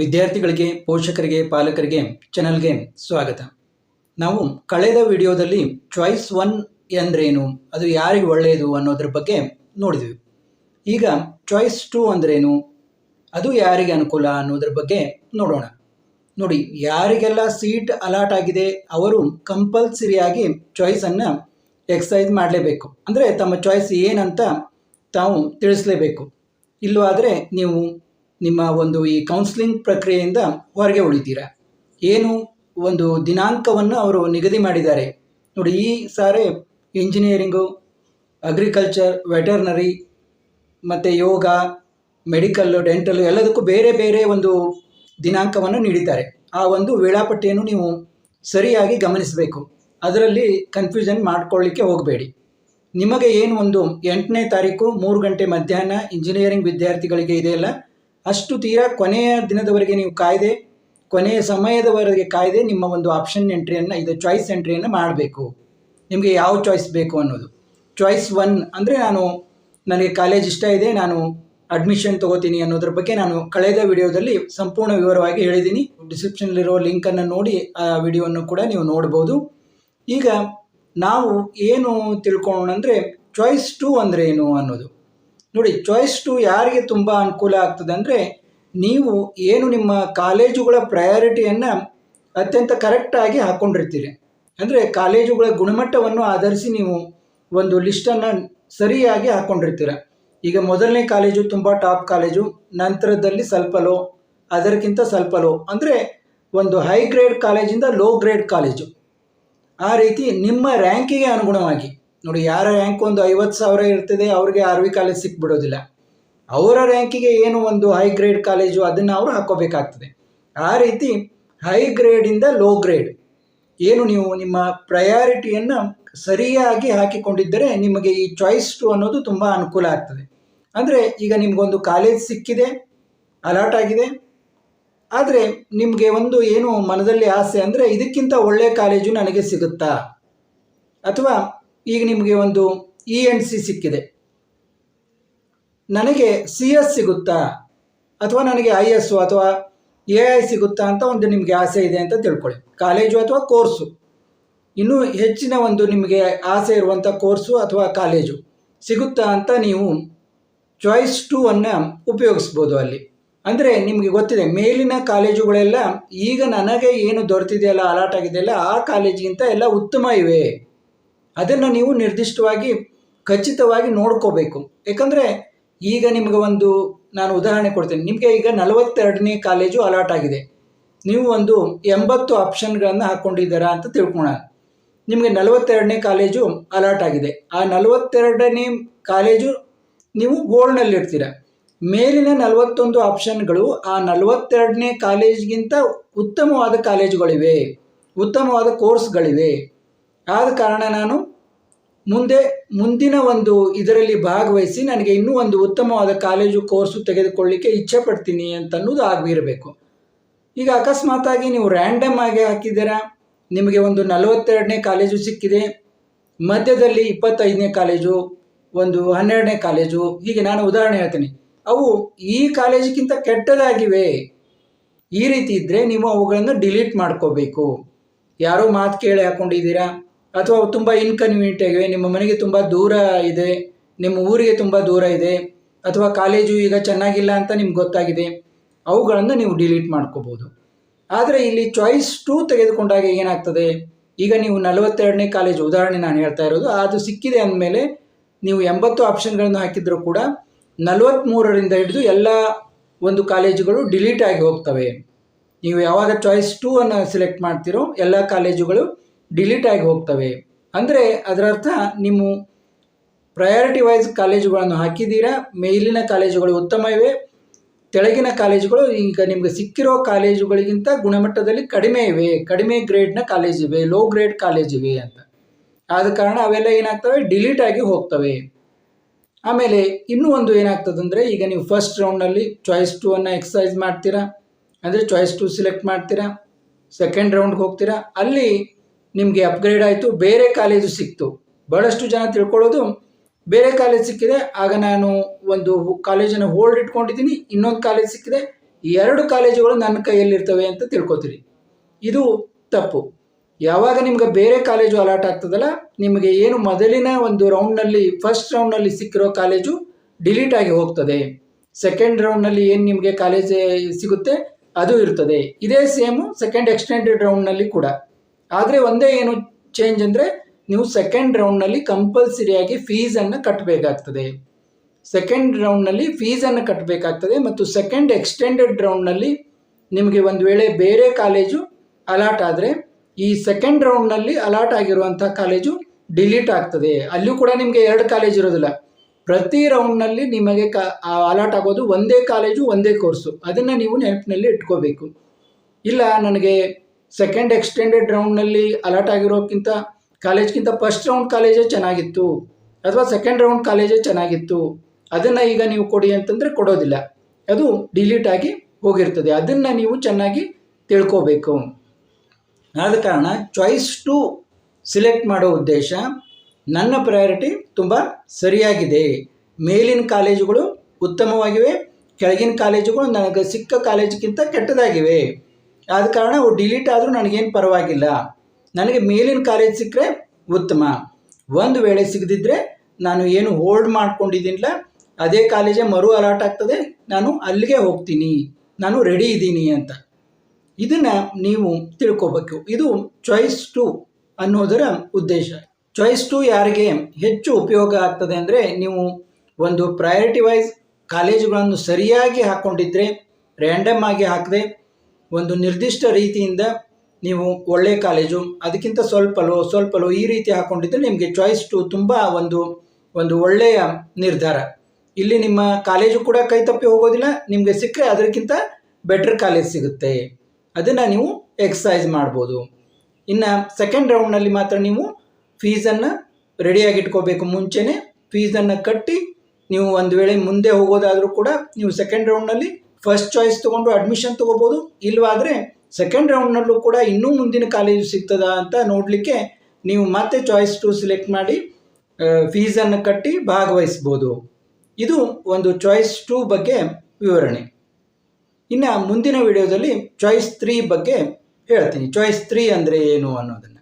ವಿದ್ಯಾರ್ಥಿಗಳಿಗೆ, ಪೋಷಕರಿಗೆ, ಪಾಲಕರಿಗೆ ಚಾನಲ್ಗೆ ಸ್ವಾಗತ. ನಾವು ಕಳೆದ ವಿಡಿಯೋದಲ್ಲಿ ಚಾಯ್ಸ್ ಒನ್ ಅಂದ್ರೇನು ಅದು ಯಾರಿಗೆ ಒಳ್ಳೆಯದು ಅನ್ನೋದ್ರ ಬಗ್ಗೆ ನೋಡಿದ್ವಿ. ಈಗ ಚಾಯ್ಸ್ ಟು ಅಂದ್ರೇನು, ಅದು ಯಾರಿಗೆ ಅನುಕೂಲ ಅನ್ನೋದ್ರ ಬಗ್ಗೆ ನೋಡೋಣ. ನೋಡಿ, ಯಾರಿಗೆಲ್ಲ ಸೀಟ್ ಅಲಾಟ್ ಆಗಿದೆ, ಅವರು ಕಂಪಲ್ಸರಿಯಾಗಿ ಚಾಯ್ಸನ್ನು ಎಕ್ಸಸೈಸ್ ಮಾಡಲೇಬೇಕು. ಅಂದರೆ ತಮ್ಮ ಚಾಯ್ಸ್ ಏನಂತ ತಾವು ತಿಳಿಸ್ಲೇಬೇಕು. ಇಲ್ಲವಾದರೆ ನೀವು ನಿಮ್ಮ ಒಂದು ಈ ಕೌನ್ಸಿಲಿಂಗ್ ಪ್ರಕ್ರಿಯೆಯಿಂದ ಹೊರಗೆ ಉಳಿತೀರಾ? ಏನು ಒಂದು ದಿನಾಂಕವನ್ನು ಅವರು ನಿಗದಿ ಮಾಡಿದ್ದಾರೆ? ನೋಡಿ, ಈ ಸಾರೆ ಇಂಜಿನಿಯರಿಂಗು ಅಗ್ರಿಕಲ್ಚರ್ ವೆಟರ್ನರಿ ಮತ್ತು ಯೋಗ ಮೆಡಿಕಲ್ಲು ಡೆಂಟಲ್ಲು ಎಲ್ಲದಕ್ಕೂ ಬೇರೆ ಬೇರೆ ಒಂದು ದಿನಾಂಕವನ್ನು ನೀಡಿದ್ದಾರೆ. ಆ ಒಂದು ವೇಳಾಪಟ್ಟಿಯನ್ನು ನೀವು ಸರಿಯಾಗಿ ಗಮನಿಸಬೇಕು. ಅದರಲ್ಲಿ ಕನ್ಫ್ಯೂಷನ್ ಮಾಡ್ಕೊಳ್ಳಿಕ್ಕೆ ಹೋಗಬೇಡಿ. ನಿಮಗೆ ಏನು ಒಂದು ಎಂಟನೇ ತಾರೀಕು, ಮೂರು ಗಂಟೆ ಮಧ್ಯಾಹ್ನ ಇಂಜಿನಿಯರಿಂಗ್ ವಿದ್ಯಾರ್ಥಿಗಳಿಗೆ ಇದೆಯಲ್ಲ? ಅಷ್ಟು ತೀರಾ ಕೊನೆಯ ದಿನದವರೆಗೆ ನೀವು ಕಾಯ್ದೆ, ಕೊನೆಯ ಸಮಯದವರೆಗೆ ಕಾಯ್ದೆ ನಿಮ್ಮ ಒಂದು ಆಪ್ಷನ್ ಎಂಟ್ರಿಯನ್ನು ಇದು ಚಾಯ್ಸ್ ಎಂಟ್ರಿಯನ್ನು ಮಾಡಬೇಕು. ನಿಮಗೆ ಯಾವ ಚಾಯ್ಸ್ ಬೇಕು ಅನ್ನೋದು. ಚಾಯ್ಸ್ ಒನ್ ಅಂದರೆ ನಾನು, ನನಗೆ ಕಾಲೇಜ್ ಇಷ್ಟ ಇದೆ, ನಾನು ಅಡ್ಮಿಷನ್ ತಗೋತೀನಿ ಅನ್ನೋದ್ರ ಬಗ್ಗೆ ನಾನು ಕಳೆದ ವಿಡಿಯೋದಲ್ಲಿ ಸಂಪೂರ್ಣ ವಿವರವಾಗಿ ಹೇಳಿದ್ದೀನಿ. ಡಿಸ್ಕ್ರಿಪ್ಷನ್ಲಿರೋ ಲಿಂಕನ್ನು ನೋಡಿ, ಆ ವಿಡಿಯೋವನ್ನು ಕೂಡ ನೀವು ನೋಡ್ಬೋದು. ಈಗ ನಾವು ಏನು ತಿಳ್ಕೊಳ್ಳೋಣ ಅಂದರೆ ಚಾಯ್ಸ್ ಟು ಅಂದರೆ ಏನು ಅನ್ನೋದು. ನೋಡಿ ಚಾಯ್ಸ್ ಟು ಯಾರಿಗೆ ತುಂಬ ಅನುಕೂಲ ಆಗ್ತದೆ ಅಂದರೆ ನೀವು ಏನು ನಿಮ್ಮ ಕಾಲೇಜುಗಳ ಪ್ರಯಾರಿಟಿಯನ್ನು ಅತ್ಯಂತ ಕರೆಕ್ಟಾಗಿ ಹಾಕ್ಕೊಂಡಿರ್ತೀರಿ ಅಂದರೆ ಕಾಲೇಜುಗಳ ಗುಣಮಟ್ಟವನ್ನು ಆಧರಿಸಿ ನೀವು ಒಂದು ಲಿಸ್ಟನ್ನು ಸರಿಯಾಗಿ ಹಾಕ್ಕೊಂಡಿರ್ತೀರ ಈಗ ಮೊದಲನೇ ಕಾಲೇಜು ತುಂಬ ಟಾಪ್ ಕಾಲೇಜು, ನಂತರದಲ್ಲಿ ಸ್ವಲ್ಪ ಲೋ ಅದಕ್ಕಿಂತ ಸ್ವಲ್ಪ ಲೋ ಅಂದರೆ ಒಂದು ಹೈ ಗ್ರೇಡ್ ಕಾಲೇಜಿಂದ ಲೋ ಗ್ರೇಡ್ ಕಾಲೇಜು. ಆ ರೀತಿ ನಿಮ್ಮ ರ್ಯಾಂಕಿಗೆ ಅನುಗುಣವಾಗಿ. ನೋಡಿ, ಯಾರ ರ್ಯಾಂಕ್ ಒಂದು ಐವತ್ತು ಸಾವಿರ ಇರ್ತದೆ, ಅವ್ರಿಗೆ ಆರ್ ವಿ ಕಾಲೇಜ್ ಸಿಕ್ಬಿಡೋದಿಲ್ಲ. ಅವರ ರ್ಯಾಂಕಿಗೆ ಏನು ಒಂದು ಹೈ ಗ್ರೇಡ್ ಕಾಲೇಜು ಅದನ್ನು ಅವರು ಹಾಕೋಬೇಕಾಗ್ತದೆ ಆ ರೀತಿ ಹೈ ಗ್ರೇಡಿಂದ ಲೋ ಗ್ರೇಡ್ ಏನು ನೀವು ನಿಮ್ಮ ಪ್ರಯಾರಿಟಿಯನ್ನು ಸರಿಯಾಗಿ ಹಾಕಿಕೊಂಡಿದ್ದರೆ ನಿಮಗೆ ಈ ಚಾಯ್ಸ್ ಟು ಅನ್ನೋದು ತುಂಬ ಅನುಕೂಲ ಆಗ್ತದೆ. ಅಂದರೆ ಈಗ ನಿಮಗೊಂದು ಕಾಲೇಜ್ ಸಿಕ್ಕಿದೆ ಅಲರ್ಟ್ ಆಗಿದೆ, ಆದರೆ ನಿಮಗೆ ಒಂದು ಏನು ಮನದಲ್ಲಿ ಆಸೆ ಅಂದರೆ ಇದಕ್ಕಿಂತ ಒಳ್ಳೆಯ ಕಾಲೇಜು ನನಗೆ ಸಿಗುತ್ತಾ? ಅಥವಾ ಈಗ ನಿಮಗೆ ಒಂದು ಇ ಎನ್ ಸಿ ಸಿಕ್ಕಿದೆ. ನನಗೆ ಸಿ ಎಸ್ ಸಿಗುತ್ತಾ? ಅಥವಾ ನನಗೆ ಐ ಎಸ್ ಅಥವಾ ಎ ಐ ಸಿಗುತ್ತಾ ಅಂತ ಒಂದು ನಿಮಗೆ ಆಸೆ ಇದೆ ಅಂತ ತಿಳ್ಕೊಳ್ಳಿ. ಕಾಲೇಜು ಅಥವಾ ಕೋರ್ಸು? ಇನ್ನೂ ಹೆಚ್ಚಿನ ಒಂದು ನಿಮಗೆ ಆಸೆ ಇರುವಂಥ ಕೋರ್ಸು ಅಥವಾ ಕಾಲೇಜು ಸಿಗುತ್ತಾ ಅಂತ ನೀವು ಚಾಯ್ಸ್ ಟೂ ಅನ್ನು ಉಪಯೋಗಿಸ್ಬೋದು ಅಲ್ಲಿ. ಅಂದರೆ ನಿಮಗೆ ಗೊತ್ತಿದೆ, ಮೇಲಿನ ಕಾಲೇಜುಗಳೆಲ್ಲ ಈಗ ನನಗೆ ಏನು ದೊರೆತಿದೆಯಲ್ಲ, ಅಲಾಟ್ ಆಗಿದೆಯಲ್ಲ, ಆ ಕಾಲೇಜಿಗಿಂತ ಎಲ್ಲ ಉತ್ತಮ ಇವೆ. ಅದನ್ನು ನೀವು ನಿರ್ದಿಷ್ಟವಾಗಿ ಖಚಿತವಾಗಿ ನೋಡ್ಕೋಬೇಕು. ಯಾಕಂದರೆ ಈಗ ನಿಮಗೆ ಒಂದು ನಾನು ಉದಾಹರಣೆ ಕೊಡ್ತೇನೆ. ನಿಮಗೆ ಈಗ ನಲವತ್ತೆರಡನೇ ಕಾಲೇಜು ಅಲಾಟ್ ಆಗಿದೆ. ನೀವು ಒಂದು ಎಂಬತ್ತು ಆಪ್ಷನ್ಗಳನ್ನು ಹಾಕ್ಕೊಂಡಿದ್ದೀರಾ ಅಂತ ತಿಳ್ಕೊಳ ನಿಮಗೆ ನಲವತ್ತೆರಡನೇ ಕಾಲೇಜು ಅಲಾಟ್ ಆಗಿದೆ. ಆ ನಲವತ್ತೆರಡನೇ ಕಾಲೇಜು ನೀವು ಗೋಲ್ಡ್ನಲ್ಲಿರ್ತೀರ ಮೇಲಿನ ನಲವತ್ತೊಂದು ಆಪ್ಷನ್ಗಳು ಆ ನಲವತ್ತೆರಡನೇ ಕಾಲೇಜ್ಗಿಂತ ಉತ್ತಮವಾದ ಕಾಲೇಜುಗಳಿವೆ. ಉತ್ತಮವಾದ ಕೋರ್ಸ್ಗಳಿವೆ. ಆದ ಕಾರಣ ನಾನು ಮುಂದೆ ಮುಂದಿನ ಒಂದು ಇದರಲ್ಲಿ ಭಾಗವಹಿಸಿ ನನಗೆ ಇನ್ನೂ ಒಂದು ಉತ್ತಮವಾದ ಕಾಲೇಜು ಕೋರ್ಸು ತೆಗೆದುಕೊಳ್ಳಿಕ್ಕೆ ಇಚ್ಛೆ ಪಡ್ತೀನಿ ಅಂತ ಅನ್ನೋದು ಆಗಿರಬೇಕು ಈಗ ಅಕಸ್ಮಾತಾಗಿ ನೀವು ರ್ಯಾಂಡಮ್ ಆಗಿ ಹಾಕಿದ್ದೀರಾ? ನಿಮಗೆ ಒಂದು ನಲವತ್ತೆರಡನೇ ಕಾಲೇಜು ಸಿಕ್ಕಿದೆ. ಮಧ್ಯದಲ್ಲಿ ಇಪ್ಪತ್ತೈದನೇ ಕಾಲೇಜು, ಒಂದು ಹನ್ನೆರಡನೇ ಕಾಲೇಜು, ಹೀಗೆ ನಾನು ಉದಾಹರಣೆ ಹೇಳ್ತೀನಿ. ಅವು ಈ ಕಾಲೇಜಿಗಿಂತ ಕೆಟ್ಟದಾಗಿವೆ. ಈ ರೀತಿ ಇದ್ದರೆ ನೀವು ಅವುಗಳನ್ನು ಡಿಲೀಟ್ ಮಾಡ್ಕೋಬೇಕು. ಯಾರೋ ಮಾತು ಕೇಳಿ ಹಾಕ್ಕೊಂಡಿದ್ದೀರಾ ಅಥವಾ ತುಂಬ ಇನ್ಕನ್ವೀನಿಯಂಟ್ ಆಗಿವೆ ನಿಮ್ಮ ಮನೆಗೆ ತುಂಬ ದೂರ ಇದೆ, ನಿಮ್ಮ ಊರಿಗೆ ತುಂಬ ದೂರ ಇದೆ, ಅಥವಾ ಕಾಲೇಜು ಈಗ ಚೆನ್ನಾಗಿಲ್ಲ ಅಂತ ನಿಮ್ಗೆ ಗೊತ್ತಾಗಿದೆ, ಅವುಗಳನ್ನು ನೀವು ಡಿಲೀಟ್ ಮಾಡ್ಕೋಬೋದು. ಆದರೆ ಇಲ್ಲಿ ಚಾಯ್ಸ್ ಟೂ ತೆಗೆದುಕೊಂಡಾಗ ಏನಾಗ್ತದೆ? ಈಗ ನೀವು ನಲವತ್ತೆರಡನೇ ಕಾಲೇಜು, ಉದಾಹರಣೆ ನಾನು ಹೇಳ್ತಾ ಇರೋದು, ಅದು ಸಿಕ್ಕಿದೆ ಅಂದಮೇಲೆ ನೀವು ಎಂಬತ್ತು ಆಪ್ಷನ್ಗಳನ್ನು ಹಾಕಿದರೂ ಕೂಡ ನಲವತ್ತ್ಮೂರರಿಂದ ಹಿಡಿದು ಎಲ್ಲ ಒಂದು ಕಾಲೇಜುಗಳು ಡಿಲೀಟ್ ಆಗಿ ಹೋಗ್ತವೆ. ನೀವು ಯಾವಾಗ ಚಾಯ್ಸ್ ಟೂ ಅನ್ನು ಸೆಲೆಕ್ಟ್ ಮಾಡ್ತೀರೋ, ಎಲ್ಲ ಕಾಲೇಜುಗಳು ಡಿಲೀಟ್ ಆಗಿ ಹೋಗ್ತವೆ. ಅಂದರೆ ಅದರರ್ಥ ನಿಮ್ಮ ಪ್ರಯಾರಿಟಿ ವೈಸ್ ಕಾಲೇಜುಗಳನ್ನು ಹಾಕಿದ್ದೀರಾ? ಮೇಲಿನ ಕಾಲೇಜುಗಳು ಉತ್ತಮ ಇವೆ. ತೆಳಗಿನ ಕಾಲೇಜುಗಳು ಈಗ ನಿಮಗೆ ಸಿಕ್ಕಿರೋ ಕಾಲೇಜುಗಳಿಗಿಂತ ಗುಣಮಟ್ಟದಲ್ಲಿ ಕಡಿಮೆ ಇವೆ. ಕಡಿಮೆ ಗ್ರೇಡ್ನ ಕಾಲೇಜ್ ಇವೆ ಲೋ ಗ್ರೇಡ್ ಕಾಲೇಜ್ ಇವೆ ಅಂತ. ಆದ ಕಾರಣ ಅವೆಲ್ಲ ಏನಾಗ್ತವೆ? ಡಿಲೀಟ್ ಆಗಿ ಹೋಗ್ತವೆ. ಆಮೇಲೆ ಇನ್ನೂ ಒಂದು ಏನಾಗ್ತದೆ ಅಂದರೆ ಈಗ ನೀವು ಫಸ್ಟ್ ರೌಂಡಲ್ಲಿ ಚಾಯ್ಸ್ ಟೂ ಅನ್ನು ಎಕ್ಸಸೈಸ್ ಮಾಡ್ತೀರಾ. ಅಂದರೆ ಚಾಯ್ಸ್ ಟು ಸೆಲೆಕ್ಟ್ ಮಾಡ್ತೀರಾ. ಸೆಕೆಂಡ್ ರೌಂಡ್ಗೆ ಹೋಗ್ತೀರಾ. ಅಲ್ಲಿ ನಿಮಗೆ ಅಪ್ಗ್ರೇಡ್ ಆಯಿತು, ಬೇರೆ ಕಾಲೇಜು ಸಿಕ್ತು. ಬಹಳಷ್ಟು ಜನ ತಿಳ್ಕೊಳ್ಳೋದು, ಬೇರೆ ಕಾಲೇಜ್ ಸಿಕ್ಕಿದೆ, ಆಗ ನಾನು ಒಂದು ಕಾಲೇಜನ್ನು ಹೋಲ್ಡ್ ಇಟ್ಕೊಂಡಿದ್ದೀನಿ, ಇನ್ನೊಂದು ಕಾಲೇಜ್ ಸಿಕ್ಕಿದೆ ಎರಡು ಕಾಲೇಜುಗಳು ನನ್ನ ಕೈಯಲ್ಲಿರ್ತವೆ ಅಂತ ತಿಳ್ಕೊತೀರಿ. ಇದು ತಪ್ಪು. ಯಾವಾಗ ನಿಮ್ಗೆ ಬೇರೆ ಕಾಲೇಜು ಅಲಾಟ್ ಆಗ್ತದಲ್ಲ, ನಿಮಗೆ ಏನು ಮೊದಲಿನ ಒಂದು ರೌಂಡ್ನಲ್ಲಿ ಫಸ್ಟ್ ರೌಂಡ್ನಲ್ಲಿ ಸಿಕ್ಕಿರೋ ಕಾಲೇಜು ಡಿಲೀಟ್ ಆಗಿ ಹೋಗ್ತದೆ. ಸೆಕೆಂಡ್ ರೌಂಡ್ನಲ್ಲಿ ಏನು ನಿಮಗೆ ಕಾಲೇಜ್ ಸಿಗುತ್ತೆ, ಅದು ಇರ್ತದೆ. ಇದೇ ಸೇಮು ಸೆಕೆಂಡ್ ಎಕ್ಸ್ಟೆಂಡೆಡ್ ರೌಂಡ್ನಲ್ಲಿ ಕೂಡ. ಆದರೆ ಒಂದೇ ಏನು ಚೇಂಜ್ ಅಂದರೆ ನೀವು ಸೆಕೆಂಡ್ ರೌಂಡ್ನಲ್ಲಿ ಕಂಪಲ್ಸರಿಯಾಗಿ ಫೀಸನ್ನು ಕಟ್ಟಬೇಕಾಗ್ತದೆ ಸೆಕೆಂಡ್ ರೌಂಡ್ನಲ್ಲಿ ಫೀಸನ್ನು ಕಟ್ಟಬೇಕಾಗ್ತದೆ ಮತ್ತು ಸೆಕೆಂಡ್ ಎಕ್ಸ್ಟೆಂಡೆಡ್ ರೌಂಡ್ನಲ್ಲಿ ನಿಮಗೆ ಒಂದು ವೇಳೆ ಬೇರೆ ಕಾಲೇಜು ಅಲಾಟ್ ಆದರೆ ಈ ಸೆಕೆಂಡ್ ರೌಂಡ್ನಲ್ಲಿ ಅಲಾಟ್ ಆಗಿರುವಂಥ ಕಾಲೇಜು ಡಿಲೀಟ್ ಆಗ್ತದೆ. ಅಲ್ಲೂ ಕೂಡ ನಿಮಗೆ ಎರಡು ಕಾಲೇಜ್ ಇರೋದಿಲ್ಲ. ಪ್ರತಿ ರೌಂಡ್ನಲ್ಲಿ ನಿಮಗೆ ಕ ಅಲಾಟ್ ಆಗೋದು ಒಂದೇ ಕಾಲೇಜು ಒಂದೇ ಕೋರ್ಸು ಅದನ್ನು ನೀವು ನೆನಪಿನಲ್ಲಿ ಇಟ್ಕೋಬೇಕು. ಇಲ್ಲ, ನನಗೆ ಸೆಕೆಂಡ್ ಎಕ್ಸ್ಟೆಂಡೆಡ್ ರೌಂಡ್ನಲ್ಲಿ ಅಲರ್ಟ್ ಆಗಿರೋಕ್ಕಿಂತ ಕಾಲೇಜ್ಗಿಂತ ಫಸ್ಟ್ ರೌಂಡ್ ಕಾಲೇಜೇ ಚೆನ್ನಾಗಿತ್ತು ಅಥವಾ ಸೆಕೆಂಡ್ ರೌಂಡ್ ಕಾಲೇಜೇ ಚೆನ್ನಾಗಿತ್ತು. ಅದನ್ನು ಈಗ ನೀವು ಕೊಡಿ ಅಂತಂದರೆ ಕೊಡೋದಿಲ್ಲ. ಅದು ಡಿಲೀಟ್ ಆಗಿ ಹೋಗಿರ್ತದೆ. ಅದನ್ನು ನೀವು ಚೆನ್ನಾಗಿ ತಿಳ್ಕೋಬೇಕು. ಆದ ಕಾರಣ ಚಾಯ್ಸ್ ಟು ಸಿಲೆಕ್ಟ್ ಮಾಡೋ ಉದ್ದೇಶ ನನ್ನ ಪ್ರಯಾರಿಟಿ ತುಂಬ ಸರಿಯಾಗಿದೆ. ಮೇಲಿನ ಕಾಲೇಜುಗಳು ಉತ್ತಮವಾಗಿವೆ. ಕೆಳಗಿನ ಕಾಲೇಜುಗಳು ನನಗೆ ಸಿಕ್ಕ ಕಾಲೇಜಿಗಿಂತ ಕೆಟ್ಟದಾಗಿವೆ. ಆದ ಕಾರಣ ಅವು ಡಿಲೀಟ್ ಆದರೂ ನನಗೇನು ಪರವಾಗಿಲ್ಲ. ನನಗೆ ಮೇಲಿನ ಕಾಲೇಜ್ ಸಿಕ್ಕರೆ ಉತ್ತಮ. ಒಂದು ವೇಳೆ ಸಿಗದಿದ್ದರೆ ನಾನು ಏನು ಹೋಲ್ಡ್ ಮಾಡ್ಕೊಂಡಿದ್ದೀನಿಲ್ಲ, ಅದೇ ಕಾಲೇಜೇ ಮರು ಅಲಾಟ್ ಆಗ್ತದೆ, ನಾನು ಅಲ್ಲಿಗೆ ಹೋಗ್ತೀನಿ, ನಾನು ರೆಡಿ ಇದ್ದೀನಿ ಅಂತ. ಇದನ್ನು ನೀವು ತಿಳ್ಕೊಬೇಕು. ಇದು ಚಾಯ್ಸ್ ಟು ಅನ್ನೋದರ ಉದ್ದೇಶ. ಚಾಯ್ಸ್ ಟು ಯಾರಿಗೆ ಹೆಚ್ಚು ಉಪಯೋಗ ಆಗ್ತದೆ ಅಂದರೆ ನೀವು ಒಂದು ಪ್ರಯಾರಿಟಿ ವೈಸ್ ಕಾಲೇಜುಗಳನ್ನು ಸರಿಯಾಗಿ ಹಾಕ್ಕೊಂಡಿದ್ರೆ ರ್ಯಾಂಡಮ್ ಆಗಿ ಹಾಕದೆ ಒಂದು ನಿರ್ದಿಷ್ಟ ರೀತಿಯಿಂದ ನೀವು ಒಳ್ಳೆ ಕಾಲೇಜು, ಅದಕ್ಕಿಂತ ಸ್ವಲ್ಪ ಸ್ವಲ್ಪಲೋ ಸ್ವಲ್ಪ ಲೋ ಈ ರೀತಿ ಹಾಕೊಂಡಿದ್ದರೆ ನಿಮಗೆ ಚಾಯ್ಸ್ ಟು ತುಂಬ ಒಂದು ಒಂದು ಒಳ್ಳೆಯ ನಿರ್ಧಾರ. ಇಲ್ಲಿ ನಿಮ್ಮ ಕಾಲೇಜು ಕೂಡ ಕೈ ತಪ್ಪಿ ಹೋಗೋದಿಲ್ಲ, ನಿಮಗೆ ಸಿಕ್ಕರೆ ಅದಕ್ಕಿಂತ ಬೆಟ್ರ್ ಕಾಲೇಜ್ ಸಿಗುತ್ತೆ. ಅದನ್ನು ನೀವು ಎಕ್ಸಸೈಸ್ ಮಾಡ್ಬೋದು. ಇನ್ನು ಸೆಕೆಂಡ್ ರೌಂಡ್ನಲ್ಲಿ ಮಾತ್ರ ನೀವು ಫೀಸನ್ನು ರೆಡಿಯಾಗಿಟ್ಕೋಬೇಕು ಮುಂಚೆನೇ ಫೀಸನ್ನು ಕಟ್ಟಿ ನೀವು ಒಂದು ವೇಳೆ ಮುಂದೆ ಹೋಗೋದಾದರೂ ಕೂಡ ನೀವು ಸೆಕೆಂಡ್ ರೌಂಡ್ನಲ್ಲಿ ಫಸ್ಟ್ ಚಾಯ್ಸ್ ತೊಗೊಂಡು ಅಡ್ಮಿಷನ್ ತೊಗೋಬೋದು. ಇಲ್ಲವಾದರೆ ಸೆಕೆಂಡ್ ರೌಂಡ್ನಲ್ಲೂ ಕೂಡ ಇನ್ನೂ ಮುಂದಿನ ಕಾಲೇಜು ಸಿಗ್ತದಾ ಅಂತ ನೋಡಲಿಕ್ಕೆ ನೀವು ಮತ್ತೆ ಚಾಯ್ಸ್ ಟು ಸಿಲೆಕ್ಟ್ ಮಾಡಿ ಫೀಸನ್ನು ಕಟ್ಟಿ ಭಾಗವಹಿಸ್ಬೋದು. ಇದು ಒಂದು ಚಾಯ್ಸ್ ಟೂ ಬಗ್ಗೆ ವಿವರಣೆ. ಇನ್ನು ಮುಂದಿನ ವಿಡಿಯೋದಲ್ಲಿ ಚಾಯ್ಸ್ ತ್ರೀ ಬಗ್ಗೆ ಹೇಳ್ತೀನಿ. ಚಾಯ್ಸ್ ತ್ರೀ ಅಂದರೆ ಏನು ಅನ್ನೋದನ್ನು.